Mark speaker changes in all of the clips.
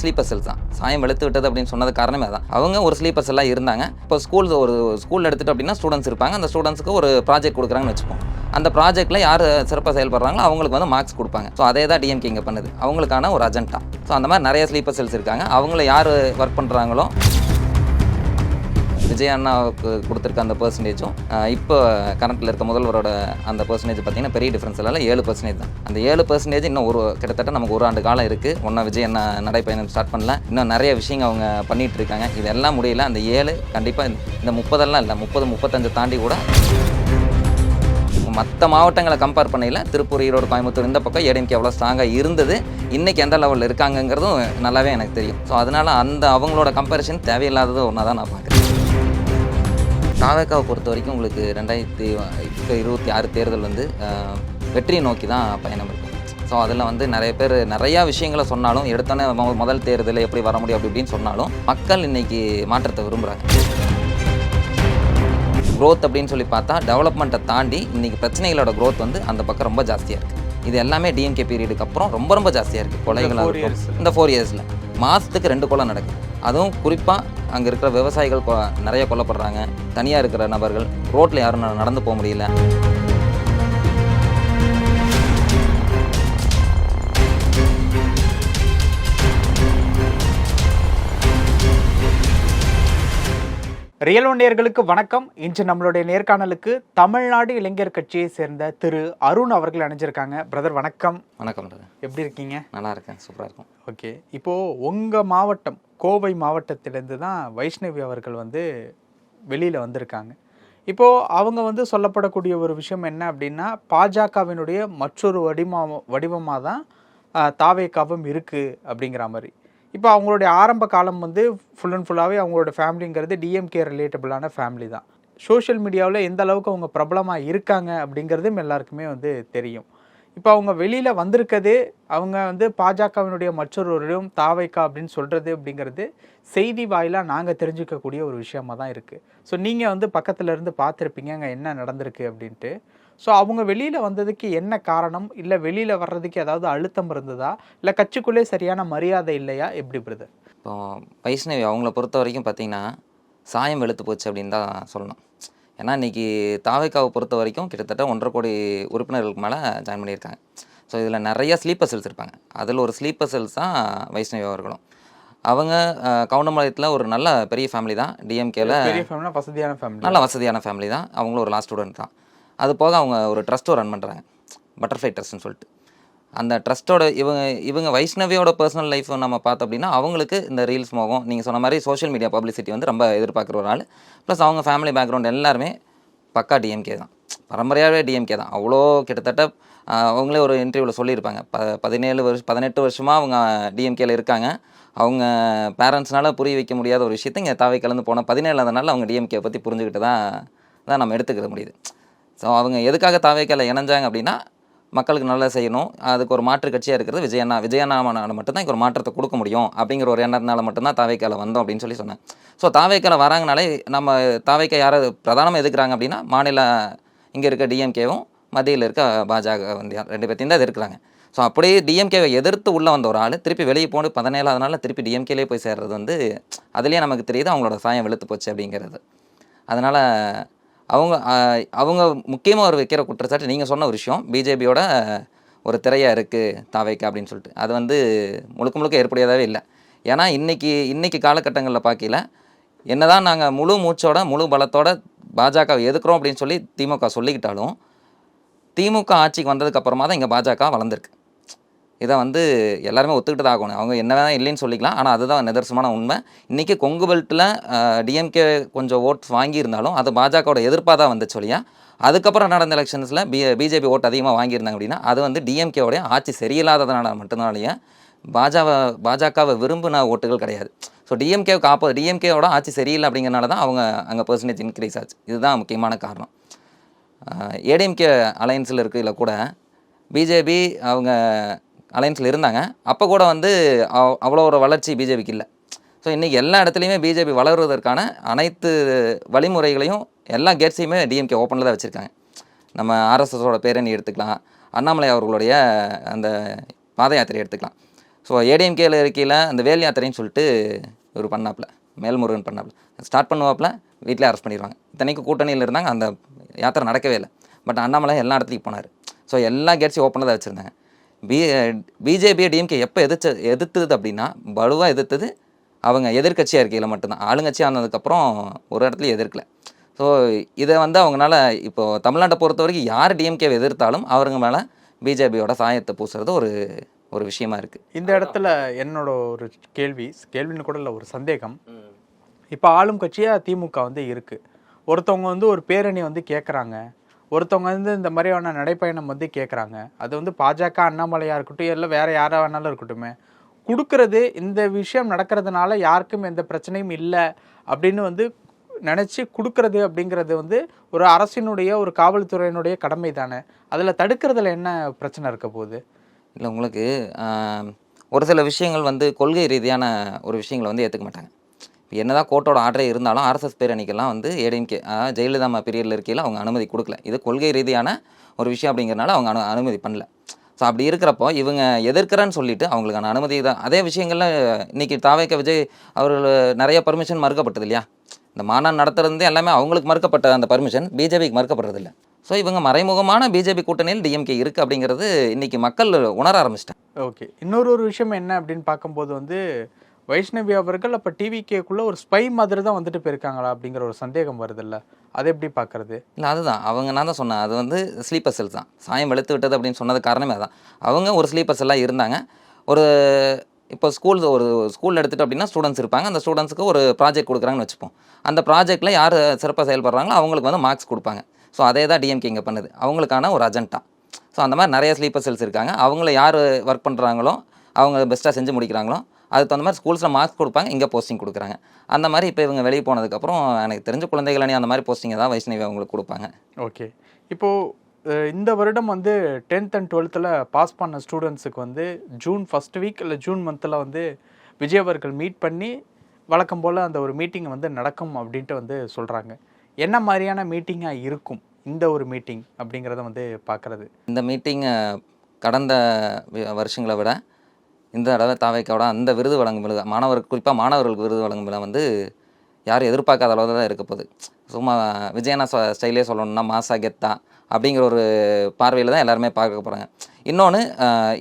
Speaker 1: Sleeper cells தான். சாயம் வெளுத்து விட்டது அப்படின்னு சொன்னது காரணமே அதான். அவங்க ஒரு ஸ்லீப்பர் செல்லாக இருந்தாங்க. இப்போ ஸ்கூல் ஒரு ஸ்கூல் எடுத்துகிட்டு அப்படின்னா ஸ்டூடெண்ட்ஸ் இருப்பாங்க. அந்த ஸ்டூடெண்ட்ஸ்க்கு ஒரு ப்ராஜெக்ட் கொடுக்குறாங்கன்னு வச்சுப்போம். அந்த ப்ராஜெக்ட்டில் யார் சிறப்பாக செயல்படுறாங்களோ அவங்களுக்கு வந்து மார்க்ஸ் கொடுப்பாங்க. ஸோ அதே தான் டிஎம்கே இங்கே பண்ணுது. அவங்களுக்கான ஒரு அஜெண்டா ஸோ அந்த மாதிரி நிறைய ஸ்லீப்பர் செல்ஸ் இருக்காங்க. அவங்கள யார் ஒர்க் பண்ணுறாங்களோ விஜய் அண்ணாவுக்கு கொடுத்துருக்க அந்த பர்சன்டேஜும் இப்போ கரண்ட்டில் இருக்க முதல்வரோட அந்த பர்சன்டேஜ் பார்த்தீங்கன்னா பெரிய டிஃப்ரென்ஸ் இல்லை ஏழு பர்சன்டேஜ் தான். அந்த ஏழு பர்சன்டேஜ் இன்னும் ஒரு கிட்டத்தட்ட நமக்கு ஒரு ஆண்டு காலம் இருக்குது ஒன்றா விஜய் அண்ணா நடைப்பயணம் ஸ்டார்ட் பண்ணல. இன்னும் நிறைய விஷயங்கள் அவங்க பண்ணிகிட்டு இருக்காங்க. இதெல்லாம் முடியல. அந்த ஏழு கண்டிப்பாக இந்த முப்பதெல்லாம் இல்லை முப்பது முப்பத்தஞ்சு தாண்டி கூட மற்ற மாவட்டங்களை கம்பேர் பண்ணையில் திருப்பூர் ஈரோடு கோயம்புத்தூர் இந்த பக்கம் ஏடிஎம்கே எவ்வளோ ஸ்ட்ராங்காக இருந்தது. இன்றைக்கி எந்த லெவலில் இருக்காங்கங்கிறதும் நல்லாவே எனக்கு தெரியும். ஸோ அதனால் அந்த அவங்களோட கம்பேரிசன் தேவையில்லாதது ஒன்றா தான் நான் பார்க்குறேன். தாவேக்காவை பொறுத்த வரைக்கும் உங்களுக்கு ரெண்டாயிரத்தி இப்போ இருபத்தி ஆறு தேர்தல் வந்து வெற்றியை நோக்கி தான் பயணம் இருக்கும் ஸோ அதில் வந்து நிறைய பேர் நிறையா விஷயங்களை சொன்னாலும் எடுத்தோன்னே முதல் தேர்தல் எப்படி வர முடியும் அப்படி இப்படின்னு சொன்னாலும் மக்கள் இன்னைக்கு மாற்றத்தை விரும்புகிறாங்க growth அப்படின்னு சொல்லி பார்த்தா டெவலப்மெண்ட்டை தாண்டி இன்னைக்கு பிரச்சனைகளோட growth வந்து அந்த பக்கம் ரொம்ப ஜாஸ்தியாக இருக்குது இது எல்லாமே டிஎம்கே பீரியடுக்கு அப்புறம் ரொம்ப ரொம்ப ஜாஸ்தியாக இருக்குது கொலைகளாக இருக்கும். இந்த ஃபோர் இயர்ஸில் மாதத்துக்கு ரெண்டு கொலை நடக்குது. அதுவும் குறிப்பாக அங்கே இருக்கிற விவசாயிகள் கொ- நிறைய கொல்லப்படுறாங்க. தனியாக இருக்கிற நபர்கள் ரோட்டில் யாரும் நடந்து போக முடியல.
Speaker 2: ரியல் ஒன்றியர்களுக்கு வணக்கம். இன்று நம்மளுடைய நேர்காணலுக்கு தமிழ்நாடு இளைஞர் கட்சியை சேர்ந்த திரு அருண் அவர்கள் அணிஞ்சிருக்காங்க பிரதர் வணக்கம்.
Speaker 1: வணக்கம்.
Speaker 2: எப்படி இருக்கீங்க?
Speaker 1: நல்லா இருக்கேன். சூப்பராக இருக்கும்.
Speaker 2: ஓகே. இப்போ உங்க மாவட்டம் கோவை மாவட்டத்திலேருந்து தான் வைஷ்ணவி அவர்கள் வந்து வெளியில வந்திருக்காங்க. இப்போ அவங்க வந்து சொல்லப்படக்கூடிய ஒரு விஷயம் என்ன அப்படின்னா பாஜகவினுடைய மற்றொரு வடிவமா வடிவமாக தான் தாவேக்காவும் இருக்கு அப்படிங்கிற மாதிரி. இப்போ அவங்களுடைய ஆரம்ப காலம் வந்து ஃபுல் அண்ட் ஃபுல்லாகவே அவங்களோட ஃபேமிலிங்கிறது டிஎம்கே ரிலேட்டபிளான ஃபேமிலி தான். சோஷியல் மீடியாவில் எந்த அளவுக்கு அவங்க பிரபலமாக இருக்காங்க அப்படிங்கிறதும் எல்லாருக்குமே வந்து தெரியும். இப்போ அவங்க வெளியில் வந்திருக்கதே அவங்க வந்து பாஜகவினுடைய மற்றொருவரையும் தாவைக்கா அப்படின்னு சொல்கிறது அப்படிங்கிறது செய்தி வாயிலாக நாங்கள் தெரிஞ்சுக்கக்கூடிய ஒரு விஷயமா தான் இருக்குது ஸோ நீங்கள் வந்து பக்கத்தில் இருந்து பார்த்துருப்பீங்க அங்கே என்ன நடந்திருக்கு அப்படின்ட்டு. ஸோ அவங்க வெளியில் வந்ததுக்கு என்ன காரணம்? இல்லை வெளியில் வர்றதுக்கு ஏதாவது அழுத்தம் இருந்ததா? இல்லை கட்சிக்குள்ளே சரியான மரியாதை இல்லையா? எப்படி பிரதர்
Speaker 1: இப்போ வைஷ்ணவி அவங்கள பொறுத்த வரைக்கும் பார்த்தீங்கன்னா சாயம் வெளுத்து போச்சு அப்படின்னு தான் சொல்லணும். ஏன்னா இன்னைக்கு தாவைக்காவை பொறுத்த வரைக்கும் கிட்டத்தட்ட ஒன்றரை கோடி உறுப்பினர்களுக்கு மேலே ஜாயின் பண்ணியிருக்காங்க. ஸோ இதில் நிறைய ஸ்லீப்பர் செல்ஸ் இருப்பாங்க. அதில் ஒரு ஸ்லீப்பர் செல்ஸ் தான் வைஷ்ணவி அவர்களும். அவங்க கவுண்டம்பாளையத்தில் ஒரு நல்ல பெரிய ஃபேமிலி தான். டிஎம்கேல
Speaker 2: பெரிய ஃபேமிலினா வசதியான ஃபேமிலி
Speaker 1: நல்ல வசதியான ஃபேமிலி தான். அவங்களும் ஒரு லாஸ்ட் ஸ்டூடெண்ட் தான். அது போக அவங்க ஒரு ட்ரஸ்ட்டும் ரன் பண்ணுறாங்க. பட்டர்ஃப்ளை ட்ரஸ்ட்னு சொல்லிட்டு. அந்த ட்ரஸ்ட்டோட இவங்க இவங்க வைஷ்ணவியோட பர்சனல் லைஃப் நம்ம பார்த்தோம் அப்படின்னா அவங்களுக்கு இந்த ரீல்ஸ் மோகம் நீங்கள் சொன்ன மாதிரி சோஷியல் மீடியா பப்ளிசிட்டி வந்து ரொம்ப எதிர்பார்க்குற ஒரு ஆள். ப்ளஸ் அவங்க ஃபேமிலி பேக்ரவுண்ட் எல்லாருமே பக்கா டிஎம்கே தான். பரம்பரையாகவே டிஎம்கே தான். அவ்வளோ கிட்டத்தட்ட அவங்களே ஒரு இன்டர்வியூவில் சொல்லியிருப்பாங்க. ப பதினேழு வருஷம் பதினெட்டு வருஷமாக அவங்க டிஎம்கேல இருக்காங்க. அவங்க பேரண்ட்ஸ்னால புரிய வைக்க முடியாத ஒரு விஷயத்தை இங்கே தாவை கலந்து போன பதினேழாவது நாள் அவங்க டிஎம்கே பற்றி புரிஞ்சுக்கிட்டு தான் தான் நம்ம எடுத்துக்கிற முடியுது. ஸோ அவங்க எதுக்காக தாவேக்கல இணைஞ்சாங்க அப்படின்னா மக்களுக்கு நல்லா செய்யணும். அதுக்கு ஒரு மாற்று கட்சியாக இருக்கிறது விஜயண்ணா. விஜயண்ணாமனால் மட்டும்தான் இங்கே ஒரு மாற்றத்தை கொடுக்க முடியும். அப்படிங்கிற ஒரு எண்ணத்தினால மட்டும்தான் தாவேக்கால வந்தோம் அப்படின்னு சொல்லி சொன்னேன். ஸோ தாவேக்கால வராங்கனாலே நம்ம தாவேக்கா யாரை பிரதானமாக எதுக்குறாங்க அப்படின்னா மாநில இங்கே இருக்க டிஎம்கேவும் மத்தியில் இருக்க பாஜக வந்து ரெண்டு பேர்த்தையும் தான் எதிர்க்கிறாங்க. ஸோ அப்படியே டிஎம்கேவை எதிர்த்து உள்ளே வந்த ஒரு ஆள் திருப்பி வெளியே போன பதினேழாவது நாளில் திருப்பி டிஎம்கேலே போய் சேர்றது வந்து அதுலேயே நமக்கு தெரியுது அவங்களோட சாயம் வெளுத்து போச்சு அப்படிங்கிறது. அதனால் அவங்க அவங்க முக்கியமாக ஒரு வைக்கிற குற்றச்சாட்டு நீங்கள் சொன்ன ஒரு விஷயம். பிஜேபியோட ஒரு திரையாக இருக்குது தாவைக்கா அப்படின்னு சொல்லிட்டு. அது வந்து முழுக்க முழுக்க ஏற்புடையதாகவே இல்லை. ஏன்னா இன்னைக்கு இன்றைக்கி காலகட்டங்களில் பார்க்கல என்ன தான் நாங்கள் முழு மூச்சோட முழு பலத்தோட பாஜகவை எதுக்குறோம் அப்படின்னு சொல்லி திமுக சொல்லிக்கிட்டாலும் திமுக ஆட்சிக்கு வந்ததுக்கப்புறமா தான் இங்கே பாஜக வளர்ந்துருக்கு. இதை வந்து எல்லாருமே ஒத்துக்கிட்டு தான் ஆகணும். அவங்க என்ன வேணால் இல்லைன்னு சொல்லிக்கலாம். ஆனால் அதுதான் நிதர்சனமான உண்மை. இன்றைக்கி கொங்கு பெல்ட்டில் டிஎம்கே கொஞ்சம் ஓட்ஸ் வாங்கியிருந்தாலும் அது பாஜகவோட எதிர்ப்பாக தான் வந்துச்சு சொல்லியா அதுக்கப்புறம் நடந்த எலெக்ஷன்ஸில் பி பிஜேபி ஓட்டு அதிகமாக வாங்கியிருந்தாங்க அப்படின்னா அது வந்து டிஎம்கேவோடைய ஆட்சி சரியில்லாததுனால மட்டும்தானே பாஜக பாஜகவை விரும்பின ஓட்டுகள் கிடையாது. ஸோ டிஎம்கேவுக்கு ஆப்போ டிஎம்கேவோட ஆட்சி சரியில்லை அப்படிங்கிறனால தான் அவங்க அங்கே பர்சன்டேஜ் இன்க்ரீஸ் ஆச்சு. இதுதான் முக்கியமான காரணம். ஏடிஎம்கே அலையன்ஸில் இருக்கிறதுல கூட பிஜேபி அவங்க அலையன்ஸில் இருந்தாங்க. அப்போ கூட வந்து அவ்வளோ ஒரு வளர்ச்சி பிஜேபிக்கு இல்லை. ஸோ இன்றைக்கி எல்லா இடத்துலையுமே பிஜேபி வளருவதற்கான அனைத்து வழிமுறைகளையும் எல்லா கேட்ஸையுமே டிஎம்கே ஓப்பனில் தான் வச்சுருக்காங்க. நம்ம ஆர்எஸ்எஸோட பேரணி எடுத்துக்கலாம். அண்ணாமலை அவர்களுடைய அந்த பாத யாத்திரை எடுத்துக்கலாம். ஸோ ஏடிஎம்கேல இருக்கையில் அந்த வேல் யாத்திரைன்னு சொல்லிட்டு இவர் பண்ணாப்புல மேல்முருகன் பண்ணாப்புல. ஸ்டார்ட் பண்ணுவாப்புல வீட்டிலே அரெஸ்ட் பண்ணிடுவாங்க இத்தனைக்கும் கூட்டணியில் இருந்தாங்க அந்த யாத்திரை நடக்கவே இல்லை. பட் அண்ணாமலை எல்லா இடத்துலையும் போனார். ஸோ எல்லா கேட்ஸையும் ஓப்பனில் தான் வச்சுருந்தாங்க. பி பிஜேபியை டிஎம்கே எப்போ எதிர்த்து எதிர்த்தது அப்படின்னா வலுவாக எதிர்த்தது அவங்க எதிர்க்கட்சியாக இருக்கையில் மட்டும்தான். ஆளுங்கட்சியாக ஆனதுக்கப்புறம் ஒரு இடத்துலையும் எதிர்க்கல. ஸோ இதை வந்து அவங்களால இப்போ தமிழ்நாட்டை பொறுத்த வரைக்கும் யார் டிஎம்கேவை எதிர்த்தாலும் அவருங்க மேலே பிஜேபியோட சாயத்தை பூசுறது ஒரு ஒரு விஷயமா இருக்குது
Speaker 2: இந்த இடத்துல என்னோட ஒரு கேள்வி கேள்வின்னு கூட இல்லை ஒரு சந்தேகம். இப்போ ஆளும் கட்சியாக திமுக வந்து இருக்கு. ஒருத்தவங்க வந்து ஒரு பேரணி வந்து கேட்குறாங்க ஒருத்தவங்க வந்து இந்த மாதிரியான நடைப்பயணம் வந்து கேட்குறாங்க அது வந்து பாஜக அண்ணாமலையாக இருக்கட்டும் இல்லை வேறு யாராக வேணாலும் இருக்கட்டும். கொடுக்கறது இந்த விஷயம் நடக்கிறதுனால யாருக்கும் எந்த பிரச்சனையும் இல்லை அப்படின்னு வந்து நினச்சி கொடுக்கறது அப்படிங்கிறது வந்து ஒரு அரசினுடைய ஒரு காவல்துறையினுடைய கடமை தானே. அதில் தடுக்கிறதுல என்ன பிரச்சனை இருக்க போகுது?
Speaker 1: இல்லை உங்களுக்கு ஒரு சில விஷயங்கள் வந்து கொள்கை ரீதியான ஒரு விஷயங்களை வந்து ஏற்றுக்க மாட்டாங்க. இப்போ என்னதான் கோர்ட்டோட ஆர்டரே இருந்தாலும் ஆர்எஸ்எஸ் பேரணிக்கெல்லாம் வந்து ஏடிஎம்கே ஜெயலலிதா பீரியடில் இருக்கையில் அவங்க அனுமதி கொடுக்கல. இது கொள்கை ரீதியான ஒரு விஷயம் அப்படிங்கிறனால அவங்க அனு அனுமதி பண்ணல. ஸோ அப்படி இருக்கிறப்போ இவங்க எதிர்க்கிறேன்னு சொல்லிட்டு அவங்களுக்கான அனுமதி தான். அதே விஷயங்கள்ல இன்னைக்கு தாவேக்க விஜய் அவர்கள் நிறைய பர்மிஷன் மறுக்கப்பட்டது இல்லையா? இந்த மாநாடு நடத்துறது எல்லாமே அவங்களுக்கு மறுக்கப்பட்ட அந்த பர்மிஷன் பிஜேபிக்கு மறுக்கப்படுறதில்ல. ஸோ இவங்க மறைமுகமான பிஜேபி கூட்டணியில் டிஎம்கே இருக்குது அப்படிங்கிறது இன்றைக்கி மக்கள் உணர ஆரம்பிச்சிட்டாங்க.
Speaker 2: ஓகே இன்னொரு ஒரு விஷயம் என்ன அப்படின்னு பார்க்கும்போது வந்து வைஷ்ணவி அவர்கள் அப்போ டிவிகேக்குள்ளே ஒரு ஸ்பை மாதிரி தான் வந்துட்டு போயிருக்காங்களா அப்படிங்கிற ஒரு சந்தேகம் வருதுல்ல? அதை எப்படி பார்க்கறது?
Speaker 1: இல்லை அதுதான். அவங்க நான் தான் சொன்னேன். அது வந்து ஸ்லீப்பர் செல்ஸ் தான். சாயம் வெளுத்து விட்டது அப்படின்னு சொன்னது காரணமே அதான். அவங்க ஒரு ஸ்லீப்பர் செல்லாக இருந்தாங்க. ஒரு இப்போ ஸ்கூல் ஒரு ஸ்கூல் எடுத்துகிட்டு அப்படின்னா ஸ்டூடெண்ட்ஸ் இருப்பாங்க. அந்த ஸ்டூடெண்ட்ஸுக்கு ஒரு ப்ராஜெக்ட் கொடுக்குறாங்கன்னு வச்சுப்போம். அந்த ப்ராஜெக்ட்டில் யார் சிறப்பாக செயல்படுறாங்களோ அவங்களுக்கு வந்து மார்க்ஸ் கொடுப்பாங்க. ஸோ அதே தான் டிஎம்கே இங்கே பண்ணுது. அவங்களுக்கான ஒரு அஜெண்டா ஸோ அந்த மாதிரி நிறைய ஸ்லீப்பர் செல்ஸ் இருக்காங்க. அவங்கள யார் ஒர்க் பண்ணுறாங்களோ அவங்க பெஸ்ட்டாக செஞ்சு முடிக்கிறாங்களோ அதுக்கு தகுந்த மாதிரி ஸ்கூல்ஸில் மார்க்ஸ் கொடுப்பாங்க இங்கே போஸ்டிங் கொடுக்குறாங்க. அந்த மாதிரி இப்போ இவங்க வெளியே போனதுக்கப்புறம் எனக்கு தெரிஞ்ச குழந்தைகள் அணி அந்த மாதிரி போஸ்டிங்கை தான் வைஷ்ணவி அவங்களுக்கு கொடுப்பாங்க.
Speaker 2: ஓகே இப்போது இந்த வருடம் வந்து டென்த் அண்ட் டுவெல்த்தில் பாஸ் பண்ண ஸ்டூடெண்ட்ஸுக்கு வந்து ஜூன் ஃபர்ஸ்ட் வீக் இல்லை ஜூன் மந்தில் வந்து விஜய் அவர்கள் மீட் பண்ணி வழக்கம் போல் அந்த ஒரு மீட்டிங் வந்து நடக்கும் அப்படின்ட்டு வந்து சொல்கிறாங்க என்ன மாதிரியான மீட்டிங்காக இருக்கும் இந்த ஒரு மீட்டிங் அப்படிங்கிறத வந்து பார்க்குறது
Speaker 1: இந்த மீட்டிங் கடந்த வருஷங்களை விட இந்த தடவை தாவைக்காவோட அந்த விருது வழங்கும் விழா மாணவர்கள் குறிப்பாக மாணவர்களுக்கு விருது வழங்கும் விழா வந்து யாரும் எதிர்பார்க்காத அளவு தான் இருக்க போகுது. சும்மா விஜயனா ஸ்டைலே சொல்லணும்னா மாசா கெத்தா அப்படிங்கிற ஒரு பார்வையில் தான் எல்லாருமே பார்க்க போகிறாங்க இன்னொன்று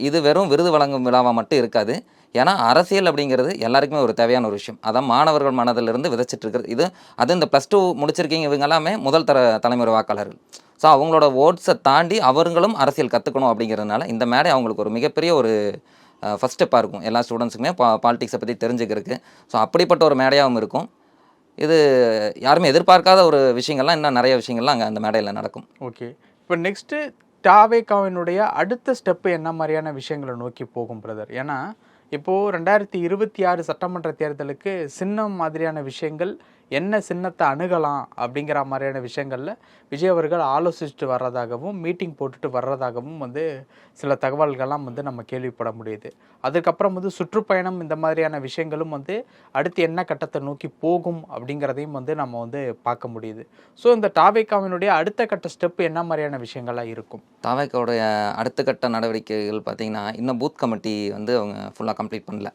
Speaker 1: இது வெறும் விருது வழங்கும் விழாவாக மட்டும் இருக்காது. ஏன்னா அரசியல் அப்படிங்கிறது எல்லாருக்குமே ஒரு தேவையான ஒரு விஷயம். அதான் மாணவர்கள் மனதிலிருந்து விதைச்சிட்டு இருக்கிறது. இது அது இந்த ப்ளஸ் டூ முடிச்சிருக்கீங்க இவங்க எல்லாமே முதல் தர தலைமுறை வாக்காளர்கள். ஸோ அவங்களோட ஓட்ஸை தாண்டி அவர்களும் அரசியல் கற்றுக்கணும் அப்படிங்கிறதுனால இந்த மேடை அவங்களுக்கு ஒரு மிகப்பெரிய ஒரு ஃபஸ்ட் ஸ்டெப்பாக இருக்கும். எல்லா ஸ்டூடெண்ட்ஸுக்குமே பா பாலிட்டிக்ஸை பற்றி தெரிஞ்சுக்கிறதுக்கு. ஸோ அப்படிப்பட்ட ஒரு மேடையாகவும் இருக்கும். இது யாருமே எதிர்பார்க்காத ஒரு விஷயங்கள்லாம் இன்னும் நிறைய விஷயங்கள்லாம் அங்கே அந்த மேடையில் நடக்கும்.
Speaker 2: ஓகே இப்போ நெக்ஸ்ட்டு டாவேகாவினுடைய அடுத்த ஸ்டெப்பு என்ன மாதிரியான விஷயங்களை நோக்கி போகும் பிரதர் ஏன்னா இப்போது ரெண்டாயிரத்தி இருபத்தி ஆறு சட்டமன்ற தேர்தலுக்கு சின்னம் மாதிரியான விஷயங்கள் என்ன சின்னத்தை அணுகலாம் அப்படிங்கிற மாதிரியான விஷயங்களில் விஜய் அவர்கள் ஆலோசிச்சுட்டு வர்றதாகவும் மீட்டிங் போட்டுட்டு வர்றதாகவும் வந்து சில தகவல்கள்லாம் வந்து நம்ம கேள்விப்பட முடியுது. அதுக்கப்புறம் வந்து சுற்றுப்பயணம் இந்த மாதிரியான விஷயங்களும் வந்து அடுத்து என்ன கட்டத்தை நோக்கி போகும் அப்படிங்கிறதையும் வந்து நம்ம வந்து பார்க்க முடியுது. ஸோ இந்த டாவேக்காவினுடைய அடுத்த கட்ட ஸ்டெப் என்ன மாதிரியான விஷயங்களாக இருக்கும்?
Speaker 1: தாவேக்காவுடைய அடுத்த கட்ட நடவடிக்கைகள் பார்த்திங்கன்னா இன்னும் பூத் கமிட்டி வந்து அவங்க ஃபுல்லாக கம்ப்ளீட் பண்ணல.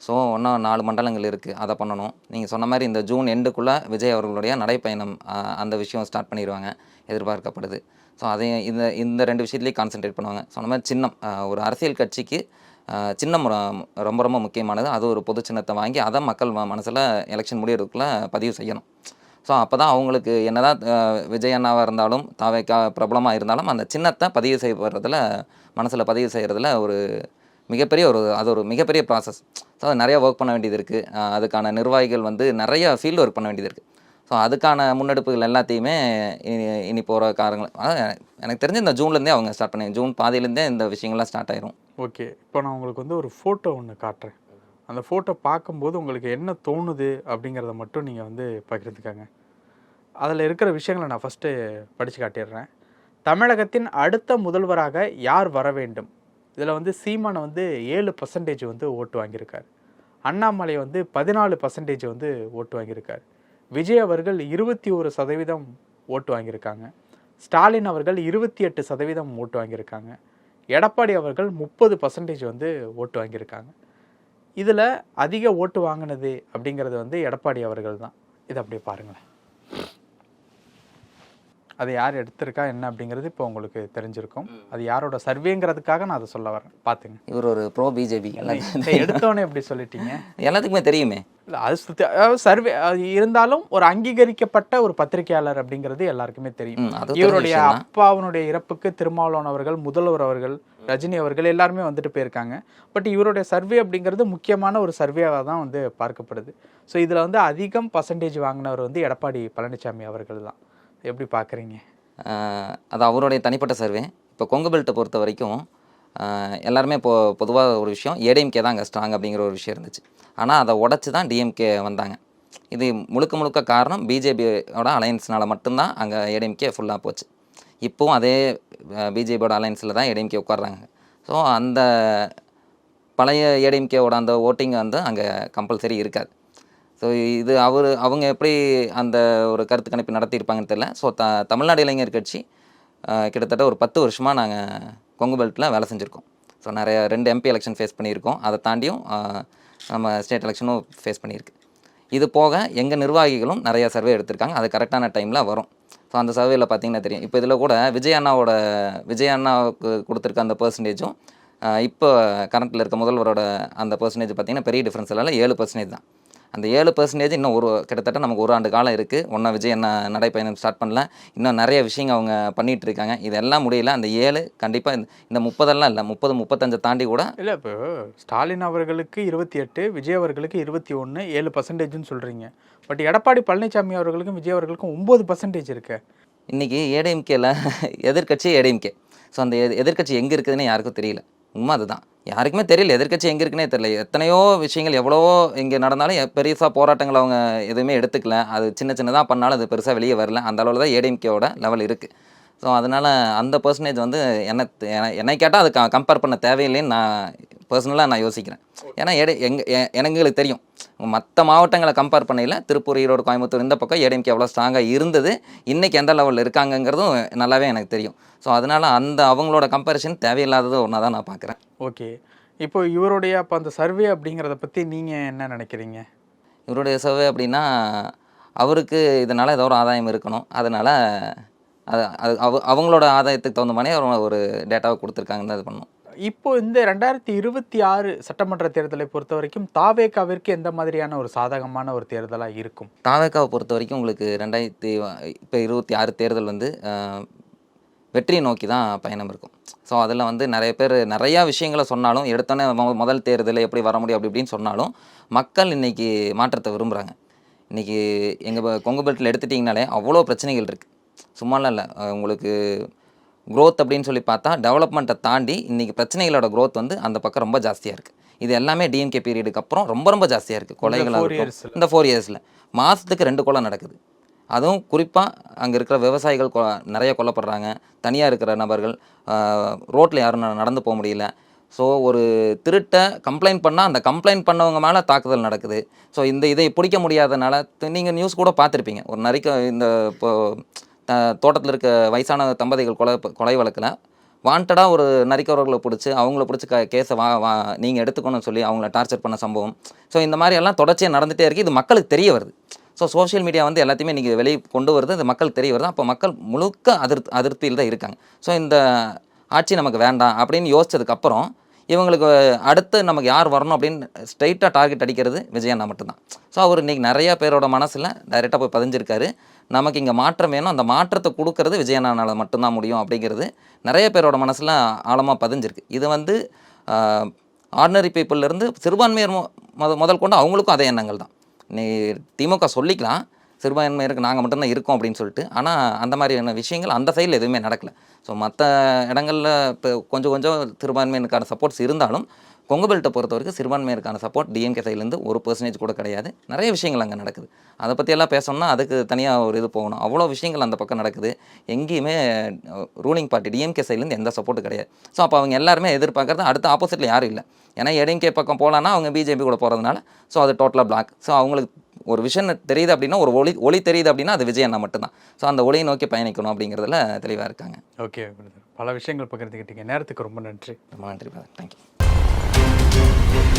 Speaker 1: ஸோ இன்னும் நாலு மண்டலங்கள் இருக்குது அதை பண்ணணும். நீங்கள் சொன்ன மாதிரி இந்த ஜூன் எண்டுக்குள்ளே விஜய் அவர்களுடைய நடைப்பயணம் அந்த விஷயம் ஸ்டார்ட் பண்ணிடுவாங்க எதிர்பார்க்கப்படுது. ஸோ அதையும் இந்த இந்த ரெண்டு விஷயத்துலேயும் கான்சென்ட்ரேட் பண்ணுவாங்க. சொன்ன மாதிரி சின்னம் ஒரு அரசியல் கட்சிக்கு சின்னம் ரொ- ரொம்ப ரொம்ப முக்கியமானது. அது ஒரு பொது சின்னத்தை வாங்கி அதை மக்கள் மனசில் எலெக்ஷன் முடியறதுக்குள்ளே பதிவு செய்யணும். ஸோ அப்போ தான் அவங்களுக்கு என்னதான் தான் விஜய் அண்ணாவாக இருந்தாலும் தாவேக்கா பிரபலமாக இருந்தாலும் அந்த சின்னத்தை பதிவு செய்யப்படுறதுல மனசில் பதிவு செய்கிறதுல ஒரு மிகப்பெரிய ஒரு அது ஒரு மிகப்பெரிய ப்ராசஸ் ஸோ அது நிறைய ஒர்க் பண்ண வேண்டியது இருக்குது அதுக்கான நிர்வாகிகள் வந்து நிறைய ஃபீல்டு ஒர்க் பண்ண வேண்டியது இருக்குது ஸோ அதுக்கான முன்னெடுப்புகள் எல்லாத்தையுமே இனி இனி போகிற காரங்கள் எனக்கு தெரிஞ்சு இந்த ஜூன்லேருந்தே அவங்க ஸ்டார்ட் பண்ணி ஜூன் பாதியிலேருந்தே இந்த விஷயங்கள்லாம் ஸ்டார்ட் ஆயிரும்.
Speaker 2: ஓகே இப்போ நான் உங்களுக்கு வந்து ஒரு ஃபோட்டோ ஒன்று காட்டுறேன். அந்த ஃபோட்டோ பார்க்கும்போது உங்களுக்கு என்ன தோணுது அப்படிங்கிறத மட்டும் நீங்கள் வந்து பகிர்ந்துக்கங்க. அதில் இருக்கிற விஷயங்களை நான் ஃபஸ்ட்டு படித்து காட்டிடுறேன். தமிழகத்தின் அடுத்த முதல்வராக யார் வர வேண்டும்? இதில் வந்து சீமானை வந்து ஏழு பர்சன்டேஜ் வந்து ஓட்டு வாங்கியிருக்கார். அண்ணாமலை வந்து பதினாலு பர்சன்டேஜ் வந்து ஓட்டு வாங்கியிருக்கார். விஜய் அவர்கள் இருபத்தி ஒரு சதவீதம் ஓட்டு வாங்கியிருக்காங்க. ஸ்டாலின் அவர்கள் இருபத்தி எட்டு சதவீதம் ஓட்டு வாங்கியிருக்காங்க. எடப்பாடி அவர்கள் முப்பது பர்சன்டேஜ் வந்து ஓட்டு வாங்கியிருக்காங்க. இதில் அதிக ஓட்டு வாங்கினது அப்படிங்கிறது வந்து எடப்பாடி அவர்கள் தான். இதை அப்படியே பாருங்களேன். அது யார் எடுத்திருக்கா என்ன அப்படிங்கிறது இப்போ உங்களுக்கு தெரிஞ்சிருக்கும். அது யாரோட சர்வேங்கிறதுக்காக நான் அதை சொல்ல வரேன். பார்த்துங்க.
Speaker 1: இவர் ஒரு ப்ரோ பிஜேபி
Speaker 2: எடுத்தோன்னே எப்படி சொல்லிட்டீங்க?
Speaker 1: எல்லாத்துக்குமே தெரியுமே.
Speaker 2: இல்ல, அது சர்வே அது இருந்தாலும் ஒரு அங்கீகரிக்கப்பட்ட ஒரு பத்திரிகையாளர் அப்படிங்கிறது எல்லாருக்குமே தெரியும். இவருடைய. அப்பாவுடைய இறப்புக்கு திருமாவளவன் அவர்கள் முதல்வர் அவர்கள் ரஜினி அவர்கள் எல்லாருமே வந்துட்டு போயிருக்காங்க. பட் இவருடைய சர்வே அப்படிங்கிறது முக்கியமான ஒரு சர்வேவாக தான் வந்து பார்க்கப்படுது. ஸோ இதில் வந்து அதிகம் பர்சன்டேஜ் வாங்கினவர் வந்து எடப்பாடி பழனிசாமி அவர்கள் தான். எப்படி பார்க்குறீங்க?
Speaker 1: அது அவருடைய தனிப்பட்ட சர்வே. இப்போ கொங்கு பெல்ட்டை பொறுத்த வரைக்கும் எல்லாருமே இப்போ பொதுவாக ஒரு விஷயம் ஏடிஎம்கே தான் அங்கே ஸ்ட்ராங் அப்படிங்கிற ஒரு விஷயம் இருந்துச்சு. ஆனால் அதை உடச்சி தான் டிஎம்கே வந்தாங்க. இது முழுக்க முழுக்க காரணம் பிஜேபியோட அலையன்ஸ்னால் மட்டும்தான் அங்கே ஏடிஎம்கே ஃபுல்லாக போச்சு. இப்போவும் அதே பிஜேபியோட அலையன்ஸில் தான் ஏடிஎம்கே உட்காடுறாங்க ஸோ அந்த பழைய ஏடிஎம்கேவோட அந்த ஓட்டிங் வந்து அங்கே கம்பல்சரி இருக்காது. ஸோ இது அவர் அவங்க எப்படி அந்த ஒரு கருத்து கணிப்பு நடத்தியிருப்பாங்கன்னு தெரியல. ஸோ த தமிழ்நாடு இளைஞர் கட்சி கிட்டத்தட்ட ஒரு பத்து வருஷமாக நாங்கள் கொங்கு பெல்ட்டில் வேலை செஞ்சுருக்கோம். ஸோ நிறைய ரெண்டு எம்பி எலெக்ஷன் ஃபேஸ் பண்ணியிருக்கோம். அதை தாண்டியும் நம்ம ஸ்டேட் எலெக்ஷனும் ஃபேஸ் பண்ணியிருக்கு. இது போக எங்கள் நிர்வாகிகளும் நிறைய சர்வே எடுத்திருக்காங்க. அது கரெக்டான டைமில் வரும். ஸோ அந்த சர்வேல பார்த்தீங்கன்னா தெரியும். இப்போ இதில் கூட விஜய் அண்ணாவோட விஜய் அண்ணாவுக்கு கொடுத்துருக்க அந்த பர்சன்டேஜும் இப்போ கரண்ட்டில் இருக்க முதல்வரோட அந்த பர்சன்டேஜ் பார்த்தீங்கன்னா பெரிய டிஃப்ரென்ஸ் இல்லை ஏழு பர்சன்டேஜ் தான். அந்த ஏழு பர்சன்டேஜ் இன்னும் ஒரு கிட்டத்தட்ட நமக்கு ஒரு ஆண்டு காலம் இருக்குது ஒன்றா விஜய் என்ன நடைப்பயணம் ஸ்டார்ட் பண்ணல. இன்னும் நிறைய விஷயங்கள் அவங்க பண்ணிகிட்டு இருக்காங்க. இதெல்லாம் முடியல. அந்த ஏழு கண்டிப்பாக இந்த முப்பதெல்லாம் இல்லை. முப்பது முப்பத்தஞ்சை தாண்டி கூட
Speaker 2: இல்லை இப்போ ஸ்டாலின் அவர்களுக்கு இருபத்தி எட்டு விஜய் அவர்களுக்கு இருபத்தி ஒன்று ஏழு பர்சன்டேஜ்னு சொல்கிறீங்க பட் எடப்பாடி பழனிசாமி அவர்களுக்கும் விஜய் அவர்களுக்கும் ஒம்பது பர்சன்டேஜ் இருக்கு.
Speaker 1: இன்றைக்கி ஏடிஎம்கேல எதிர்க்கட்சி ஏடிஎம்கே ஸோ அந்த எதிர்- எதிர்க்கட்சி எங்கே இருக்குதுன்னு யாருக்கும் தெரியல. உண்மை அதுதான். யாருக்குமே தெரியல எதிர்க்கட்சி எங்கே இருக்குன்னே தெரியல. எத்தனையோ விஷயங்கள் எவ்வளவோ இங்கே நடந்தாலும் பெருசாக போராட்டங்கள் அவங்க எதுவுமே எடுத்துக்கல. அது சின்ன சின்னதாக பண்ணாலும் அது பெருசாக வெளியே வரல. அந்த அளவில் தான் ஏடிஎம்கேவோட லெவல் இருக்குது ஸோ அதனால் அந்த பர்சன்டேஜ் வந்து என்ன என- என்னை கேட்டால் அது கம்பேர் பண்ண தேவையில்லைன்னு நான் பர்சனலாக நான் யோசிக்கிறேன். ஏன்னா எடை எங்க எ- எனக்கு தெரியும். மற்ற மாவட்டங்களை கம்பேர் பண்ணையில் திருப்பூர் ஈரோடு கோயம்புத்தூர் இந்த பக்கம் ஏடிஎம்கே எவ்வளோ ஸ்ட்ராங்காக இருந்தது. இன்றைக்கி எந்த லெவலில் இருக்காங்கங்கிறதும் நல்லாவே எனக்கு தெரியும். ஸோ அதனால் அந்த அவங்களோட கம்பேரிஷன் தேவையில்லாதது ஒன்றா தான் நான் பார்க்குறேன்.
Speaker 2: ஓகே. இப்போ இவருடைய அப்போ அந்த சர்வே அப்படிங்கிறத பற்றி நீங்கள் என்ன நினைக்கிறீங்க?
Speaker 1: இவருடைய சர்வே அப்படின்னா அவருக்கு இதனால் ஏதோ ஒரு ஆதாயம் இருக்கணும். அதனால் அது அது அவ அவங்களோட ஆதாயத்துக்கு தகுந்த மாதிரி அவர் ஒரு டேட்டாவை கொடுத்துருக்காங்கன்னு தான் இது பண்ணணும்.
Speaker 2: இப்போ இந்த ரெண்டாயிரத்தி இருபத்தி ஆறு சட்டமன்ற தேர்தலை பொறுத்த வரைக்கும் தாவேகாவிற்கு எந்த மாதிரியான ஒரு சாதகமான ஒரு தேர்தலாக இருக்கும்?
Speaker 1: தாவேக்காவை பொறுத்த வரைக்கும் உங்களுக்கு ரெண்டாயிரத்தி இப்போ இருபத்தி ஆறு தேர்தல் வந்து வெற்றியை நோக்கி தான் பயணம் இருக்கும். ஸோ அதில் வந்து நிறைய பேர் நிறையா விஷயங்களை சொன்னாலும் எடுத்தோன்னே முதல் தேர்தலில் எப்படி வர முடியும் அப்படி இப்படின்னு சொன்னாலும் மக்கள் இன்னைக்கு மாற்றத்தை விரும்புகிறாங்க இன்றைக்கி எங்கள் கொங்கு பெல்ட்டில் எடுத்துட்டிங்கனாலே அவ்வளோ பிரச்சனைகள் இருக்குது சும்மாலாம் இல்லை. உங்களுக்கு growth அப்படின்னு சொல்லி பார்த்தா டெவலப்மெண்ட்டை தாண்டி இன்றைக்கி பிரச்சனைகளோட growth வந்து அந்த பக்கம் ரொம்ப ஜாஸ்தியாக இருக்குது இது எல்லாமே டிஎம்கே பீரியடுக்கு அப்புறம் ரொம்ப ரொம்ப ஜாஸ்தியாக இருக்குது கொலைகளாக இருக்கும். இந்த ஃபோர் இயர்ஸில் மாதத்துக்கு ரெண்டு கொலை நடக்குது. அதுவும் குறிப்பாக அங்கே இருக்கிற விவசாயிகள் கொ நிறைய கொல்லப்படுறாங்க. தனியாக இருக்கிற நபர்கள் ரோட்டில் யாரும் நடந்து போக முடியல. ஸோ ஒரு திருட்டை கம்ப்ளைண்ட் பண்ணால் அந்த கம்ப்ளைண்ட் பண்ணவங்க மேலே தாக்குதல் நடக்குது. ஸோ இந்த இதை பிடிக்க முடியாதனால நீங்கள் நியூஸ் கூட பார்த்துருப்பீங்க. ஒரு நரிக்க இந்த இப்போ தோட்டத்தில் இருக்க வயசான தம்பதிகள் கொலை கொலை வழக்கில் வாண்டடாக ஒரு நரிக்கிறவர்களை பிடிச்சி அவங்கள பிடிச்சி க கேஸை வா வா நீங்கள் எடுத்துக்கணும்னு சொல்லி அவங்கள டார்ச்சர் பண்ண சம்பவம். ஸோ இந்த மாதிரி எல்லாம் தொடர்ச்சியாக நடந்துகிட்டே இருக்குது இது மக்களுக்கு தெரிய வருது. ஸோ சோஷியல் மீடியா வந்து எல்லாத்தையுமே இன்றைக்கி வெளியே கொண்டு வருது. இது மக்கள் தெரிய வருது. அப்போ மக்கள் முழுக்க அதிருப்தி அதிருப்தியில் தான் இருக்காங்க. ஸோ இந்த ஆட்சி நமக்கு வேண்டாம் அப்படின்னு யோசிச்சதுக்கப்புறம் இவங்களுக்கு அடுத்து நமக்கு யார் வரணும் அப்படின்னு ஸ்ட்ரைட்டாக டார்கெட் அடிக்கிறது விஜயண்ணா மட்டும்தான். ஸோ அவர் இன்றைக்கி நிறையா பேரோட மனசில் டைரெக்டாக போய் பதிஞ்சிருக்காரு. நமக்கு இங்கே மாற்றம் வேணும். அந்த மாற்றத்தை கொடுக்கறது விஜயனானால் மட்டும்தான் முடியும் அப்படிங்கிறது நிறைய பேரோட மனசில் ஆழமாக பதிஞ்சிருக்கு. இது வந்து ஆர்டினரி பீப்புளிலேருந்து சிறுபான்மையர் மொ- முத முதல் கொண்டு அவங்களுக்கும் அதே எண்ணங்கள் தான். நீ திமுக சொல்லிக்கலாம். சிறுபான்மையருக்கு நாங்கள் மட்டும்தான் இருக்கோம் அப்படின்னு சொல்லிட்டு. ஆனால் அந்த மாதிரியான விஷயங்கள் அந்த சைடில் எதுவுமே நடக்கல. ஸோ மற்ற இடங்களில் இப்போ கொஞ்சம் கொஞ்சம் சிறுபான்மையினருக்கான சப்போர்ட்ஸ் இருந்தாலும் கொங்கு பெல்ட்டை பொறுத்த வரைக்கும் சிறுபான்மையருக்கான சப்போர்ட் டிஎம்கே சைட்லேருந்து ஒரு பர்சன்டேஜ் கூட கிடையாது. நிறைய விஷயங்கள் அங்கே நடக்குது. அதை பற்றியெல்லாம் பேசணும்னா அதுக்கு தனியாக ஒரு இது போகணும். அவ்வளோ விஷயங்கள் அந்த பக்கம் நடக்குது. எங்கேயுமே ரூலிங் பார்ட்டி டிஎம்கே சைட்லேருந்து எந்த சப்போர்ட்டும் கிடையாது. ஸோ அப்போ அவங்க எல்லாருமே எதிர்பார்க்கறது அடுத்த ஆப்போசிட்டில் யாரும் இல்லை. ஏன்னா ஏடிஎம்கே பக்கம் போகலான்னா அவங்க பிஜேபி கூட போகிறதுனால ஸோ அது டோட்டலாக பிளாக் ஸோ அவங்களுக்கு ஒரு விஷன் தெரியுது அப்படின்னா ஒரு ஒளி ஒளி தெரியுது அப்படின்னா அது விஜய் அண்ணா மட்டும்தான். ஸோ அந்த ஒளியை நோக்கி பயணிக்கணும் அப்படிங்கிறதுல தெளிவாக இருக்காங்க.
Speaker 2: ஓகே பிரதர் பல விஷயங்கள் பகிர்ந்துக்கிட்டீங்க நேரத்துக்கு ரொம்ப நன்றி.
Speaker 1: ரொம்ப நன்றி தேங்க்யூ Thank you.